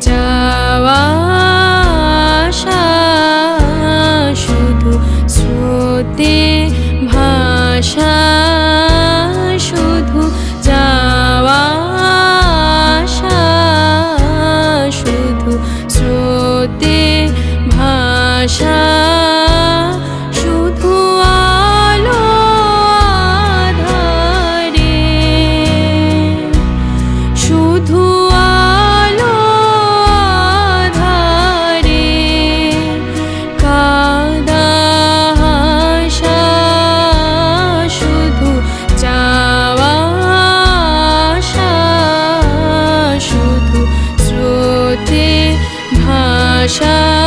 যাওয়া শুধু স্রোতে ভাষা শুধু যাওয়া শুধু স্রোতে ভাষা ভাষা